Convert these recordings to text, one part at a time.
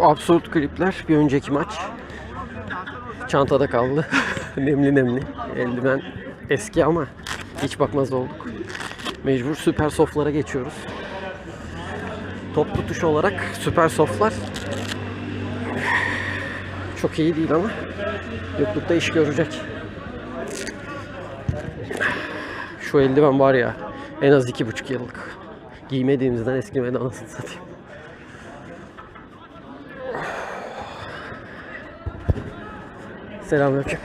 absürt klipler bir önceki maç. Çantada kaldı. nemli nemli. Eldiven eski ama hiç bakmaz olduk. Mecbur süper softlara geçiyoruz. Top tutuş olarak süper softlar çok iyi değil ama yoklukta iş görecek. Şu eldiven var ya en az iki buçuk yıllık. Giymediğimizden eskimedi anasını satayım. Selamünaleyküm.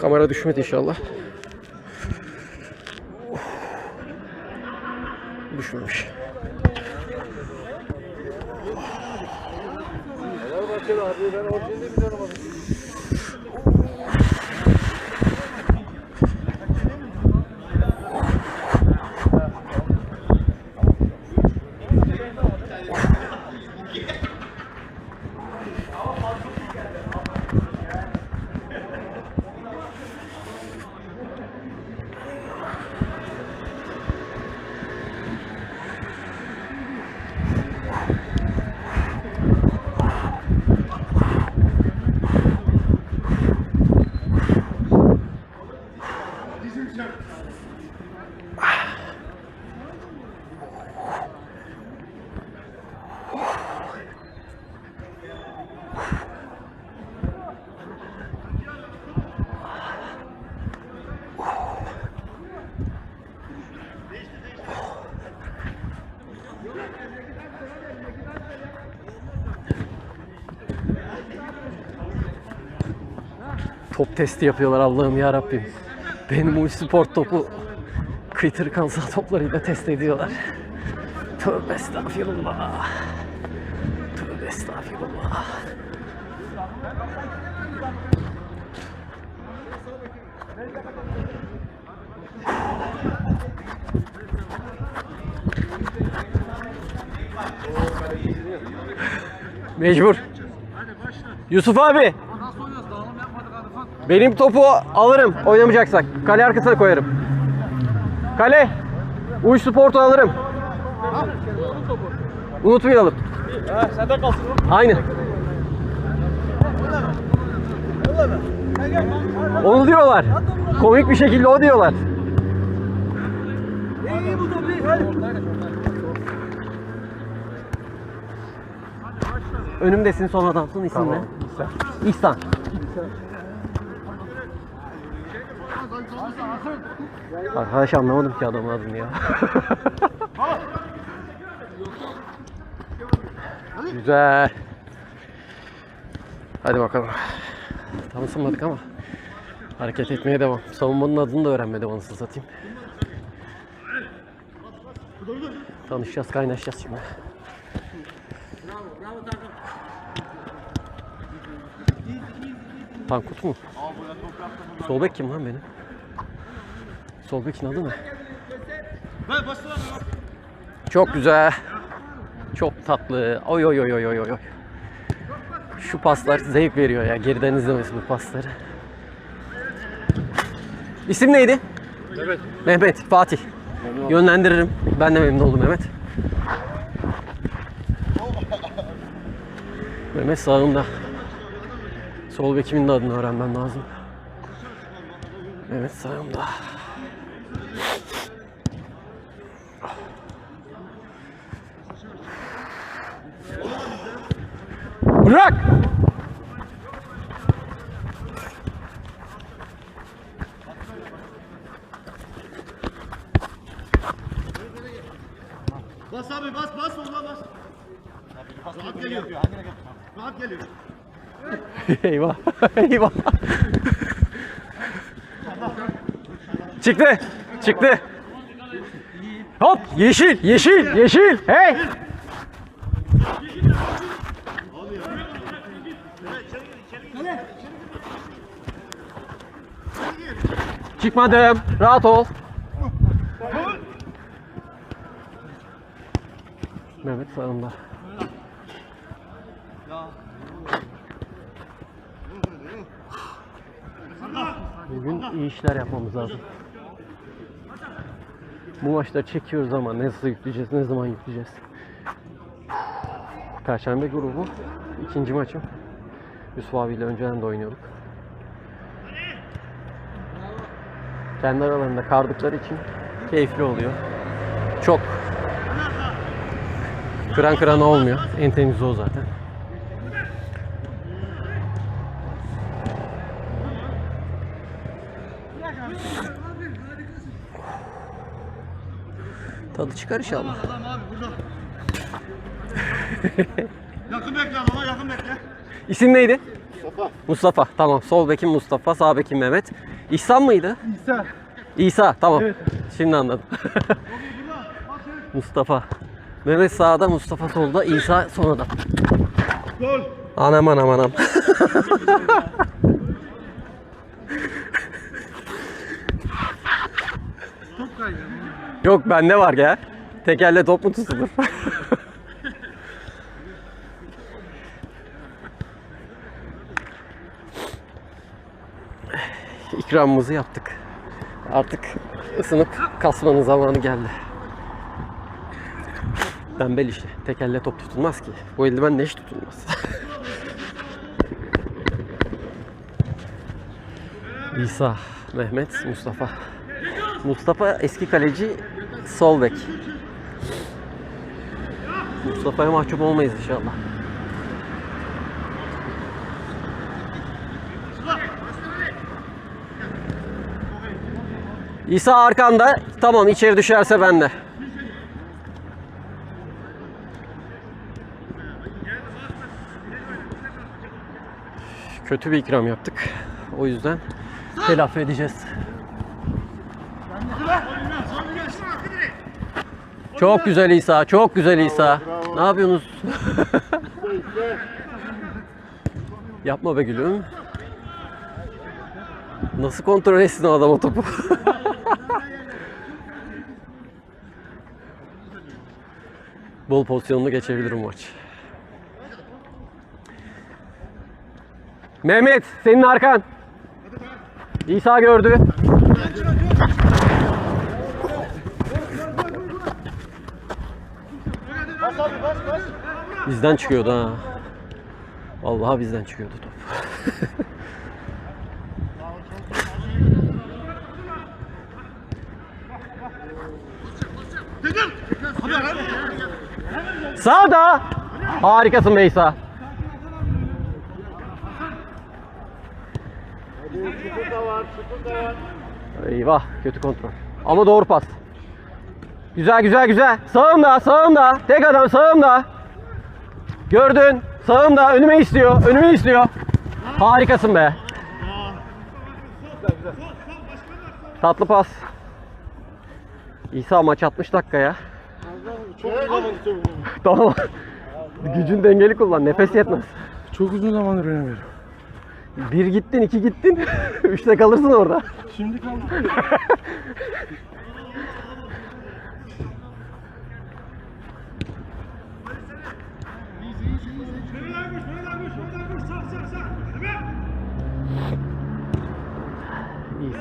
Kamera düşmedi inşallah. Düşmemiş. Top testi yapıyorlar Allah'ım ya Rabbim. Benim bu spor topu kıytır kansa toplarıyla test ediyorlar. Tövbe estağfirullah. Tövbe estağfirullah. Mecbur. Yusuf abi. Benim topu alırım oynamayacaksak. Kale arkasına koyarım. Kale. Uç sportu alırım. Unutmayalım. Ha, sende kalsın. Aynı. Onu diyorlar. Komik bir şekilde o diyorlar. İyi bu. Hadi. Önümdesin son adamsın isim ne? İhsan. Arkadaş anlamadım ki adamın adını ya. Güzel. Hadi bakalım. Tam ısınmadık ama hareket etmeye devam. Savunmanın adını da öğrenmedim anasını satayım. Tanışacağız, kaynaşacağız şimdi. Tankut mu? Sol bek kim lan benim? Sol bekin adı ne? Çok güzel. Çok tatlı. Oy oy oy oy oy oy. Şu paslar zevk veriyor ya. Geriden izlemesi bu pasları. İsim neydi? Evet. Mehmet, Fatih. Yönlendiririm. Ben de memnun oldum Mehmet. Mehmet sağımda. Sol bekimin de adını öğrenmem lazım. Mehmet sağımda. Bırak! Bas abi bas bas onunla bas. Rahat geliyor. Rahat geliyor. Eyvah. Eyvah. Çıktı. Çıktı. Hop yeşil yeşil yeşil. Hey. Çıkmadım. Rahat ol. Mehmet sağında. Bugün iyi işler yapmamız lazım. Bu maçları çekiyoruz ama nasıl yükleyeceğiz, ne zaman yükleyeceğiz? Perşembe grubu ikinci maçım. Yusuf abiyle önceden de oynuyorduk. Kendi aralarında kardıkları için keyifli oluyor. Çok kıran kırana olmuyor. En temizi o zaten. Tadı çıkar inşallah. Adam abi burada. yakın bekle adama yakın bekle. İsim neydi? Mustafa. Mustafa. Tamam. Sol bekim Mustafa, sağ bekim Mehmet. İhsan mıydı? İsa. İsa. Tamam. Şimdi anladım. Mustafa. Mehmet sağda, Mustafa solda, İsa sonradan. Gol. Anam anam anam. Top kaydı. Yok bende var ya. Tekerle top mu tutulur? İkramımızı yaptık. Artık ısınıp kasmanın zamanı geldi. Tembel işte. Tekerle top tutulmaz ki. Bu eldivenle hiç tutulmaz. İsa, Mehmet, Mustafa. Mustafa eski kaleci sol bek. Mustafa'ya mahcup olmayız inşallah. İsa arkanda. Tamam içeri düşerse bende. Kötü bir ikram yaptık. O yüzden telafi edeceğiz. Çok güzel İsa, çok güzel İsa. Ne yapıyorsunuz? Yapma be gülüm. Nasıl kontrol etsin o adam o topu? Bol pozisyonlu geçebilir maç. Mehmet senin arkan. İsa gördü. Bizden çıkıyordu ha. Vallahi bizden çıkıyordu top. Sağda. Harikasın Beysa. Eyvah kötü kontrol. Ama doğru pas. Güzel güzel güzel. Sağımda sağımda. Tek adam sağımda. Gördün. Sağımda önüme istiyor. Önüme istiyor. Harikasın be. Tatlı pas. İsa maç 60 dakika ya. Çok. Tamam. Gücün dengeli kullan. Nefes yetmez. Çok uzun zamandır oynamıyorum. Bir gittin, iki gittin. Üçte kalırsın orada. Şimdi kaldık.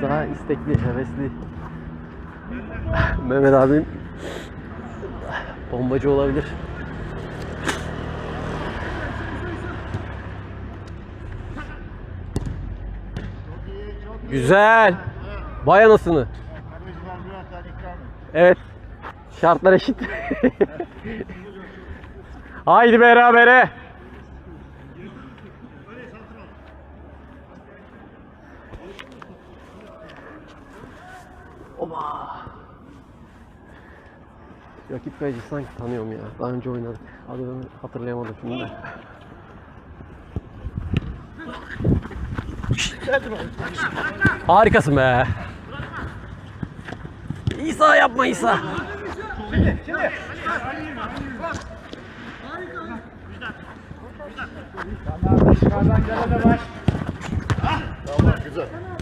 İsa istekli, hevesli. Mehmet abim bombacı olabilir. Güzel. Vay anasını. Kardeşler biraz daha ikram et. Evet. Şartlar eşit. Haydi berabere. Oba. Rakip kaleci sanki tanıyorum ya. Daha önce oynadık. Adını hatırlayamadım şimdi de. Harikasın be. İsa yapma İsa. Tamam güzel. Oldu yere, oldu yere.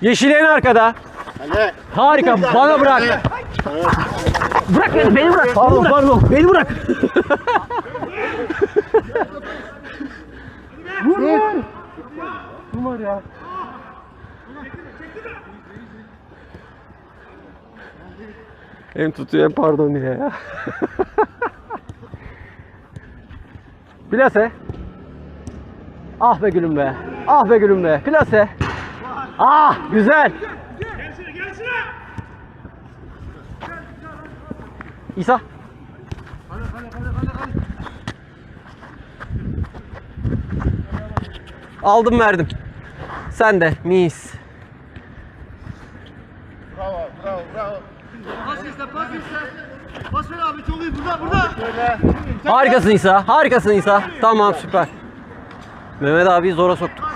Yeşil en arkada. Hadi. Harika. Bana bırak. Bırak beni, beni bırak. Pardon, pardon. Beni bırak. Kim var ya? Hem tutuyor hem pardon diye ya. Plase. Ah be gülüm be. Ah be gülüm be. Plase. Ah güzel. İsa. Aldım verdim. Sen de mis. Bravo, bravo, bravo. Pas iste, pas iste. Pas ver abi çok iyi burada burada. Şöyle. Harikasın İsa. Harikasın İsa. Tamam süper. Mehmet abi zora soktuk.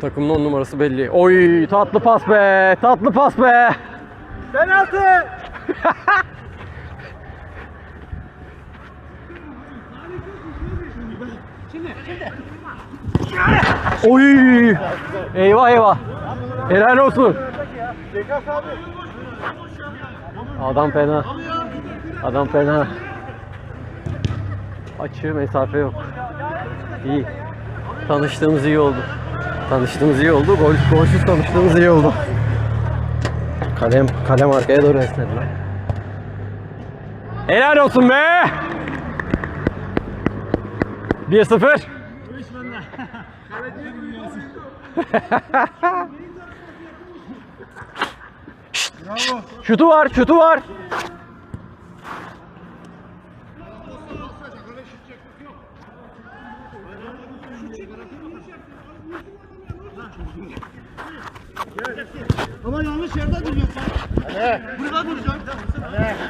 Takımın on numarası belli. Oy tatlı pas be. Tatlı pas be. Penaltı. Oy. Eyvah eyvah. Helal olsun. Adam fena. Adam fena. Açı mesafe yok. İyi. Tanıştığımız iyi oldu. Tanıştığımız iyi oldu. Gol, golsüz tanıştığımız iyi oldu. Kalem, kalem arkaya doğru esnedi lan. Helal olsun be! 1-0. Şutu var, şutu var. Ama yanlış yerde duruyorsun. Hadi. Burada duracaksın.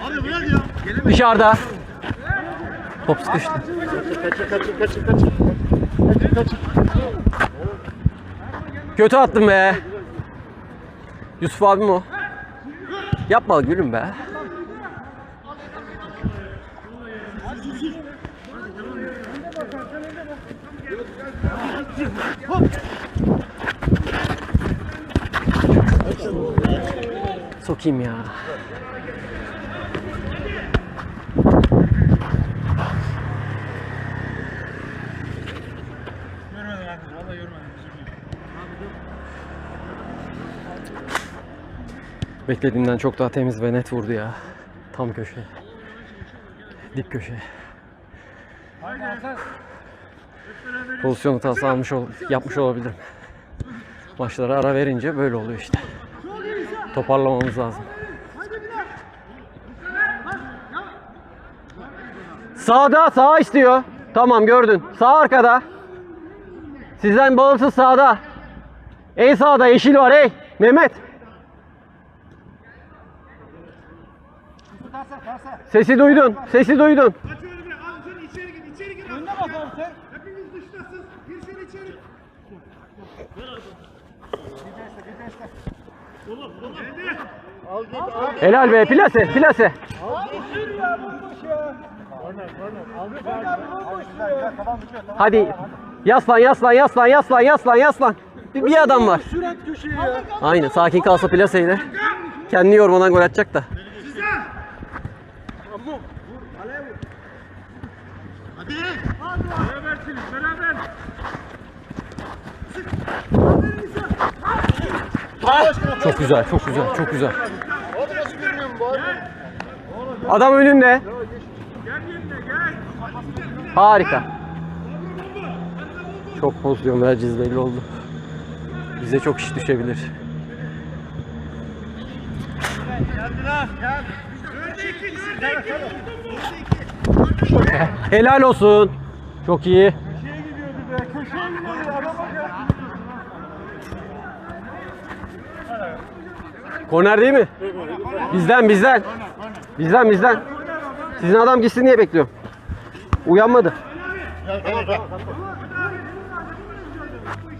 Abi bırak ya. Dışarıda. Top sıkıştı. Kaçır, kaçır, kaçır, kaçır. Kaçır, kaçır. Kötü attım be. Yusuf abim o. Yapma gülüm be. Sokayım ya. Beklediğimden çok daha temiz ve net vurdu ya. Tam köşe. Dip köşe. Pozisyon hatası almış ol, yapmış olabilirim. Maçlara ara verince böyle oluyor işte. Toparlamamız lazım. Sağda, sağ istiyor. Tamam gördün. Sağ arkada. Sizden bağımsız sağda. En sağda yeşil var ey. Mehmet. Sesi duydun. Sesi duydun. Aç önünü al sen içeri gir içeri gir. Önüne bak abi sen. Oğlum oğlum. Al git, al. Helal be plase plase. Hadi yaslan yaslan yaslan yaslan yaslan yaslan. Bir, bir adam var. Aynen sakin kalsa plaseyle. Kendini yormadan gol atacak da. Hadi. Berabersiniz beraber. Çok güzel çok güzel çok güzel. Adam önünde. Harika. Çok pozisyon vereceğiz belli oldu. Bize çok iş düşebilir. Helal olsun. Çok iyi. Köşeye gidiyordu be. Köşeye gidiyordu. Adama. Korner değil mi? Bizden bizden. Bizden bizden. Sizin adam gitsin diye bekliyorum. Uyanmadı.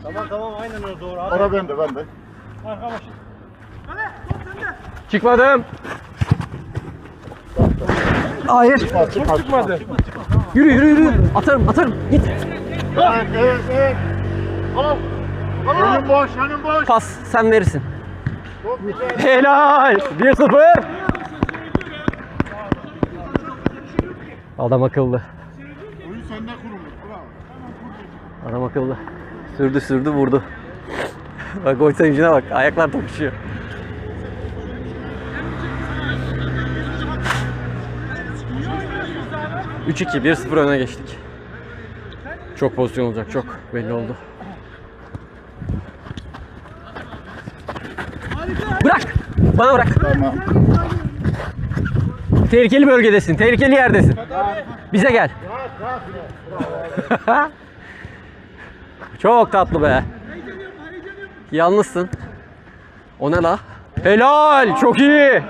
Tamam tamam aynen öyle doğru. Ora bende, bende. Arka başı. Kale top sende. Çıkmadım. Hayır. Çok çıkmadı. Yürü yürü yürü. Atarım atarım. Git. Evet evet evet. Al. Önün boş önün boş. Pas sen verirsin. Çok güzel. Helal. 1-0. Adam akıllı. Oyun sende kurulmuş. Bravo. Adam akıllı. Sürdü sürdü vurdu. bak gol sevincine bak. Ayaklar tokuşuyor. Üç 2 1-0 öne geçtik. Çok pozisyon olacak çok belli oldu. Bırak! Bana bırak. Tamam. Tehlikeli bölgedesin. Tehlikeli yerdesin. Bize gel. Çok tatlı be. Yalnızsın. O ne la? Helal. Çok iyi.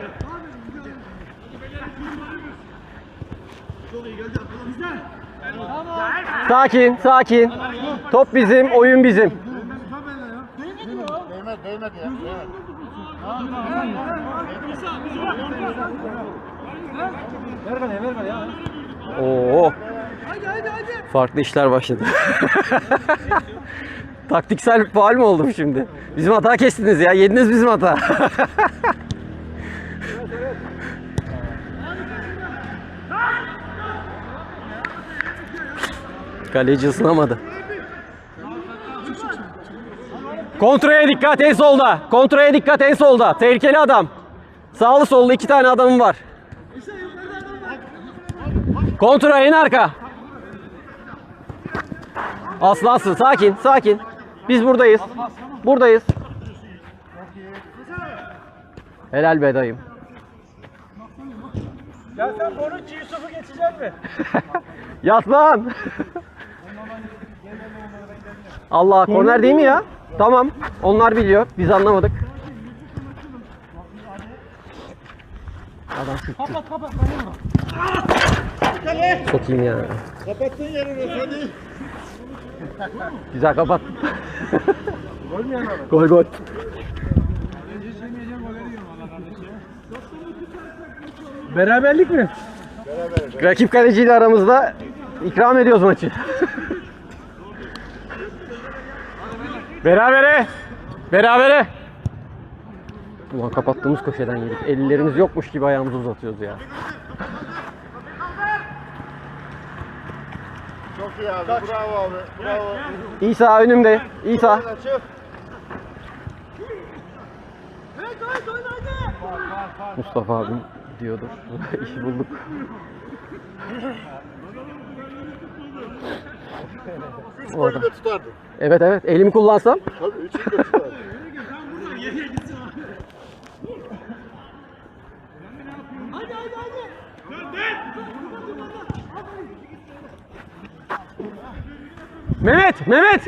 Sakin, sakin. Top bizim, oyun bizim. Değmedi değmedi ya. Ver bana ya. Oo, Haydi haydi haydi. farklı işler başladı. Taktiksel faal mi oldum şimdi? Bizim hata kestiniz ya. Yediniz bizim hata. Kaleci ısınamadı. Kontraya dikkat en solda. Kontraya dikkat en solda. Tehlikeli adam. Sağlı sollu iki tane adamım var. Kontra en arka. Aslansın. Sakin, sakin. Biz buradayız. Buradayız. Helal be dayım. Ya sen Bonucci Yusuf'u geçeceksin mi? Yat lan. Allah korner değil mi ya? Tamam. Onlar biliyor. Biz anlamadık. Adam şutçu. Kapat kapat. Sokayım ya. Kapattın yerini hadi. Güzel kapat. Gol mü yani? gol gol. Beraberlik mi? Rakip kaleciyle aramızda ikram ediyoruz maçı. Berabere. Berabere. Ulan kapattığımız köşeden yedik. Ellerimiz yokmuş gibi ayağımızı uzatıyoruz ya. Çok iyi abi. Bravo abi. Bravo. İsa önümde. İsa. Mustafa abim diyordur. İşi bulduk. Üç tutardı. Evet evet. Elimi kullansam. Tabii. Mehmet, Mehmet.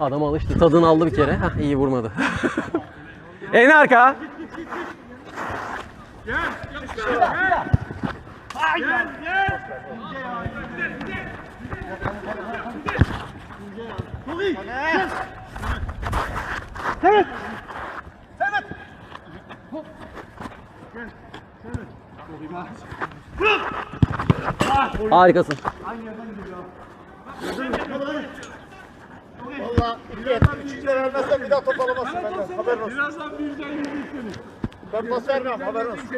Adam alıştı. Tadını aldı bir kere. Hah, iyi vurmadı. en arka. Harikasın. Valla illet. Üçüncü vermezsen bir daha top alamazsın benden. Haberin olsun. Birazdan birden yürüyüş seni. Ben pas vermem. Haberin olsun.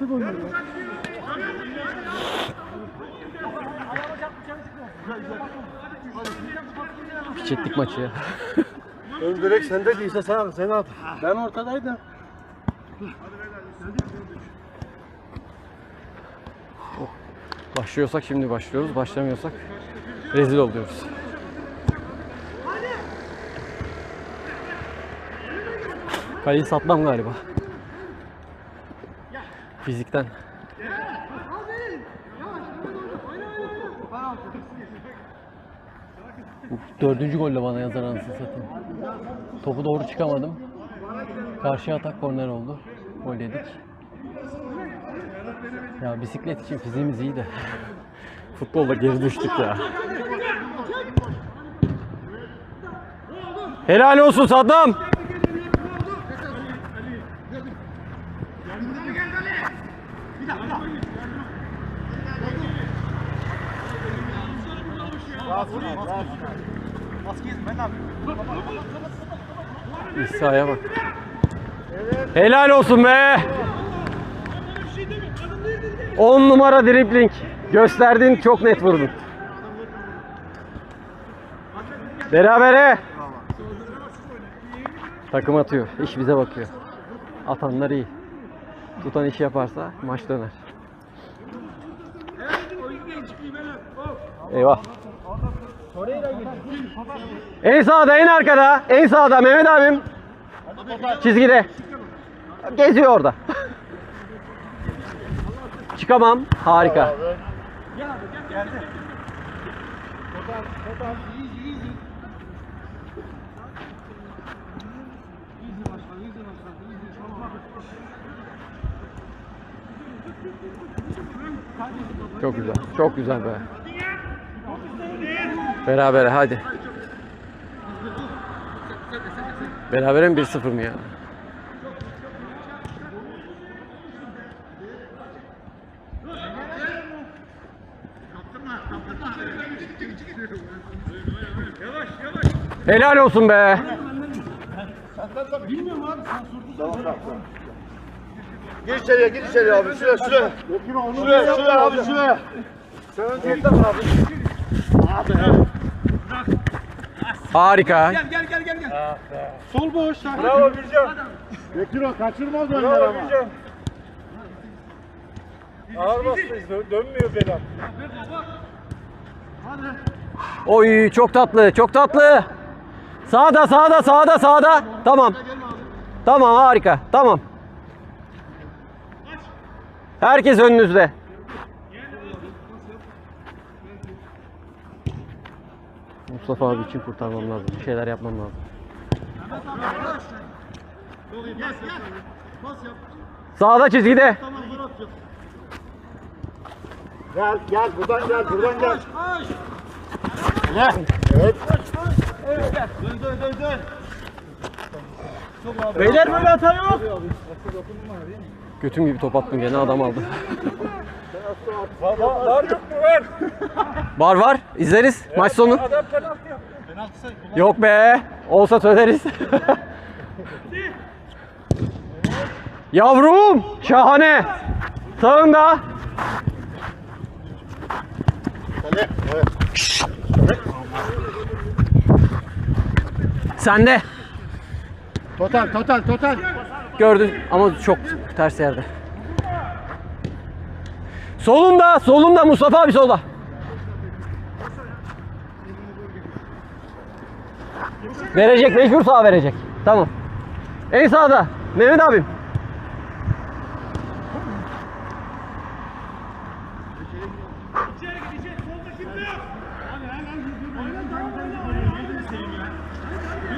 Vurdu mu? Çektik maçı ya. Ön direkt sende değilse sen, sen at. Ben ortadaydım. Başlıyorsak şimdi başlıyoruz. Başlamıyorsak rezil oluyoruz. Kaleyi satmam galiba. Fizikten. Bu Dördüncü golle bana yazar anasını satayım. Topu doğru çıkamadım. Karşıya atak korner oldu. Gol yedik. Ya bisiklet için fiziğimiz iyi de futbolda geri düştük ya. Helal olsun Saddam. İsa'ya bak. Helal olsun be. 10 numara dribling. Gösterdin çok net vurdun. Berabere. Takım atıyor. İş bize bakıyor. Atanlar iyi. Tutan iş yaparsa maç döner. Eyvah. En sağda en arkada. En sağda Mehmet abim. Çizgide. Geziyor orada. Çıkamam. Harika. Çok güzel. Çok güzel be. Berabere hadi. Berabere mi 1-0 mı ya? Helal olsun be. Gir içeriye gir içeriye abi. Şuraya şuraya. Şuraya şuraya abi şuraya. Sen önce yeter abi. Harika. Gel gel gel gel. Sol boş. Bravo Bircan. Bekir o kaçırmaz Bravo onlar ama. Bircan. Ağır bastıyız. dön- Dönmüyor Belam. Oy çok tatlı, çok tatlı. Sağda, sağda, sağda, sağda. Tamam. Tamam harika. Tamam. Herkes önünüzde. Mustafa abi için kurtarmam lazım. Bir şeyler yapmam lazım. Sağda çizgide. Gel gel buradan gel buradan gel. Gel. Evet. Dön dön dön dön. Beyler böyle hata yok. Götüm gibi top attım gene adam aldı. Var, var yok mu var? Var var. izleriz maç sonu. Adam penaltı yaptı. Yok be. Olsa söyleriz. Yavrum. Şahane. Sağında. Kale. Evet. Sende. Total total total. Gördün ama çok ters yerde. Solunda, solunda Mustafa abi solda. Verecek, mecbur sağ verecek. Tamam. En sağda. Mehmet abim.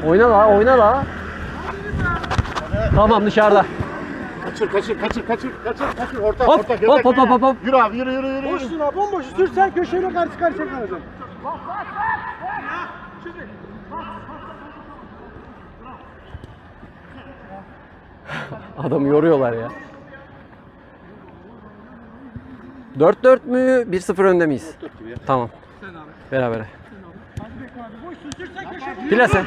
Oyna la, oyna la. Tamam dışarıda. Kaçır kaçır kaçır kaçır kaçır kaçır orta Hop, orta hop, hop, hop, hop, hop. Yürü abi yürü yürü yürü. Boşsun abi bomboş. Sürsen köşeyle karşı karşıya kalacaksın. Adamı yoruyorlar ya. 4-4 mü? 1-0 önde miyiz? Tamam. Berabere. Plase.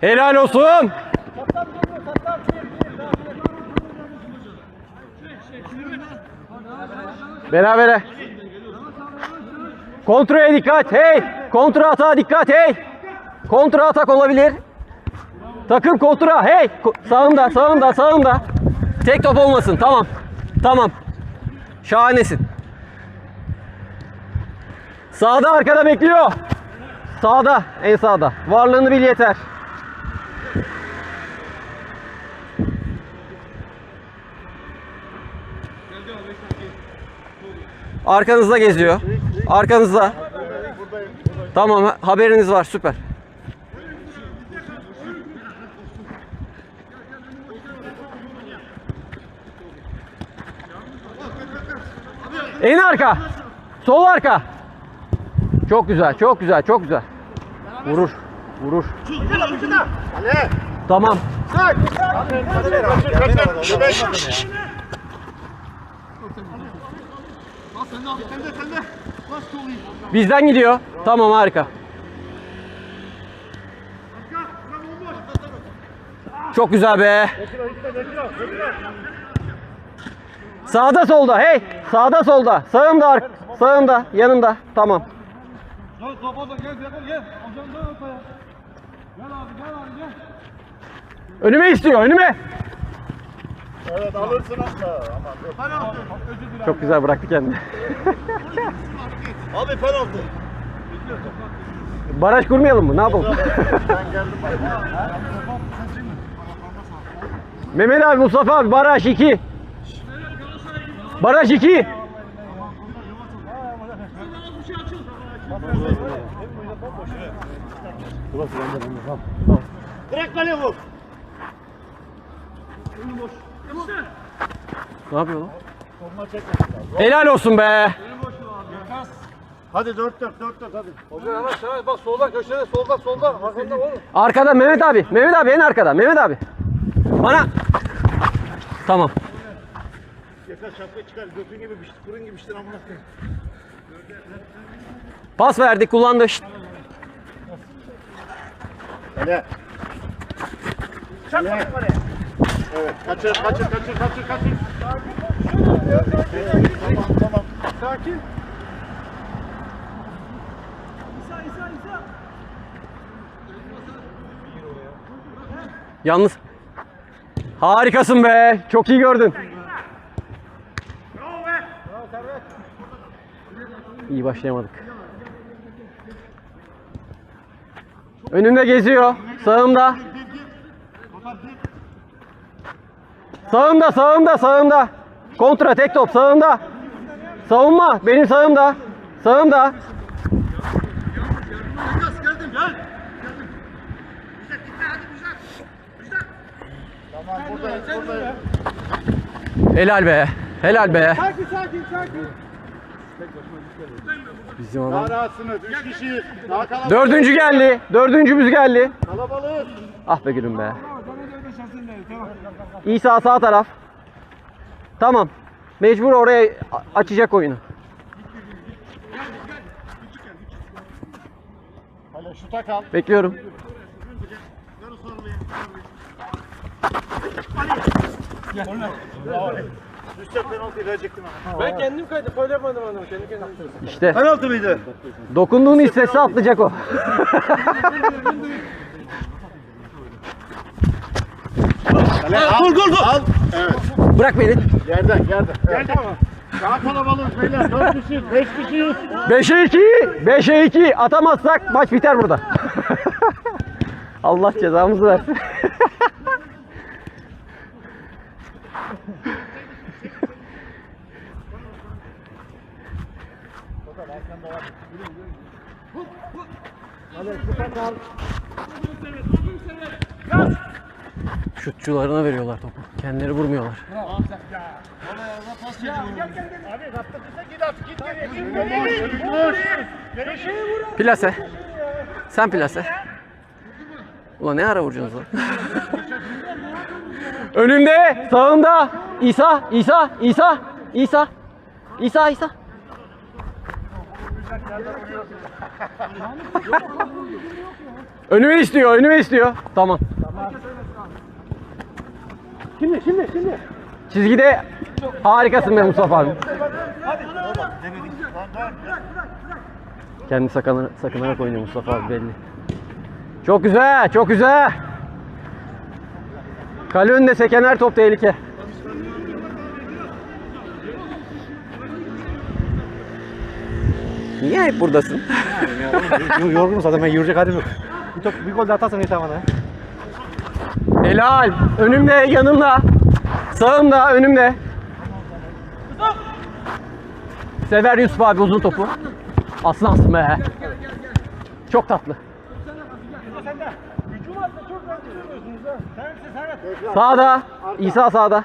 Helal olsun. Berabere. Kontraya dikkat. Hey. Kontra atağa dikkat. Hey. Kontra atak olabilir. Takım kontra. Hey. Sağında, sağında, sağında. Tek top olmasın. Tamam. Tamam. Şahanesin. Sağda arkada bekliyor. Sağda, en sağda. Varlığını bil yeter. Arkanızda geziyor. Arkanızda. Tamam haberiniz var süper. En arka. Sol arka. Çok güzel, çok güzel, çok güzel. Vurur, vurur. Tamam. Göbek. Bas Bizden gidiyor. Tamam harika. Çok güzel be. Sağda solda hey. Sağda solda. Sağımda. Sağımda. Yanımda. Tamam. Gel kapat gel gel gel. Hocam dön ortaya. Gel abi gel abi gel. Önüme istiyor. Önüme. Evet alırsın hatta. Aman dur. Penaltı. Özür dilerim. Çok güzel bıraktı kendini. Abi penaltı. Baraj kurmayalım mı? Ne yapalım? Ben geldim bak. Mehmet abi, Mustafa abi baraj 2. Baraj 2. Direkt kaleye vur. Ne yapıyor lan? Helal olsun be. Hadi dört dört dört dört hadi. Hocam hemen sen bak solda köşede solda solda. Arkanda oğlum. Arkada Mehmet abi. Mehmet abi en arkada. Mehmet abi. Bana. Tamam. Yeter şapka çıkar. Götün gibi biçti. Fırın gibi biçtin amına koyayım. Pas verdik kullandı. Şşt. Ale. Ale. Evet. Kaçır kaçır kaçır kaçır kaçır. Evet, Tamam tamam. Sakin. Yalnız. Harikasın be. Çok iyi gördün. İyi başlayamadık. Önümde geziyor. Sağımda. Sağımda, sağımda, sağımda. Kontra tek top sağımda. Savunma benim sağımda. Sağımda. Helal be. Helal be. Sakin sakin sakin. Bizim Daha adam. rahatsınız. Üç kişiyiz. Daha kalabalık. Dördüncü geldi. Dördüncümüz geldi. Kalabalık. Ah be gülüm be. İsa sağ taraf. Tamam. Mecbur oraya açacak oyunu. Ale şuta kal. Bekliyorum. Düşse penaltı verecektim ama. Ben kendim kaydım. Öyle yapmadım adamı. Kendi kendime. İşte Penaltı mıydı? dokunduğunu hissetse atlayacak o. Ale al. Gol gol gol. Al. Evet. Bırak beni. Yerden yerden. Evet. Tamam. Daha kalabalık beyler. Dört kişiyiz. Beş kişiyiz. 5'e 2. 5'e 2. Atamazsak maç biter burada. Allah cezamızı versin. Şutçularına veriyorlar topu. Kendileri vurmuyorlar. Plase. Sen plase. Ulan ne ara vuracaksınız lan? Önümde, sağında. İsa, İsa, İsa, İsa. İsa, İsa. önüme istiyor, önüme istiyor. Tamam. Şimdi, şimdi, şimdi. Çizgide harikasın be Mustafa abi. Kendi sakına, sakınarak oynuyor Mustafa abi belli. Çok güzel, çok güzel. Kale önünde seken her top tehlike. Niye hep buradasın? Yorgunum zaten ben yürüyecek halim yok. Bir, top, bir gol de atarsan yeter bana. Helal. Önümde, yanımda. Sağımda, önümde. Sever Yusuf abi uzun topu. Aslansın be. Çok tatlı. Sağda. İsa sağda.